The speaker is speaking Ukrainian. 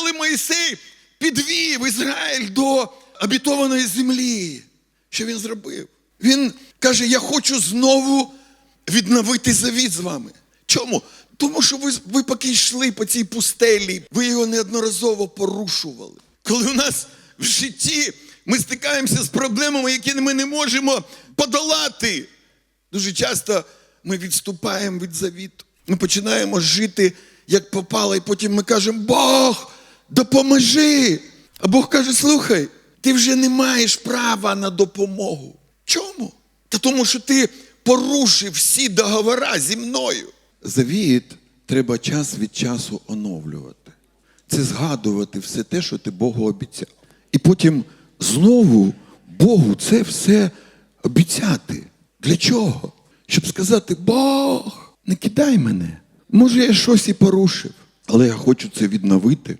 коли Моїсей підвів Ізраїль до обітованої землі, що він зробив? Він каже: Я хочу знову відновити завіт з вами. Чому? Тому що ви, ви поки йшли по цій пустелі, ви його неодноразово порушували. Коли у нас в житті ми стикаємося з проблемами, які ми не можемо подолати, дуже часто ми відступаємо від завіту. Ми починаємо жити як попало, і потім ми кажемо: Бог, допоможи. А Бог каже: слухай, ти вже не маєш права на допомогу. Чому? Та тому, що ти порушив всі договори зі мною. Завіт треба час від часу оновлювати. Це згадувати все те, що ти Богу обіцяв. І потім знову Богу це все обіцяти. Для чого? Щоб сказати: Бог, не кидай мене. Може, я щось і порушив, але я хочу це відновити.